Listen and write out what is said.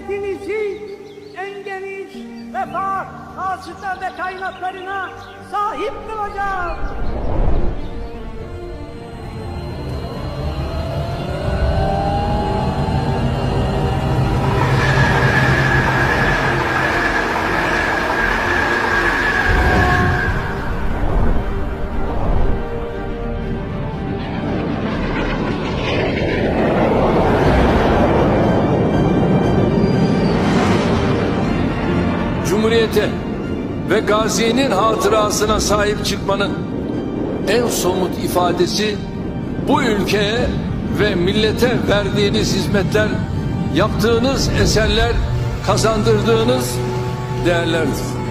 milletinizi en geniş refah, hasıta ve kaynaklarına sahip kılacağım. Cumhuriyete ve Gazi'nin hatırasına sahip çıkmanın en somut ifadesi bu ülkeye ve millete verdiğiniz hizmetler, yaptığınız eserler, kazandırdığınız değerlerdir.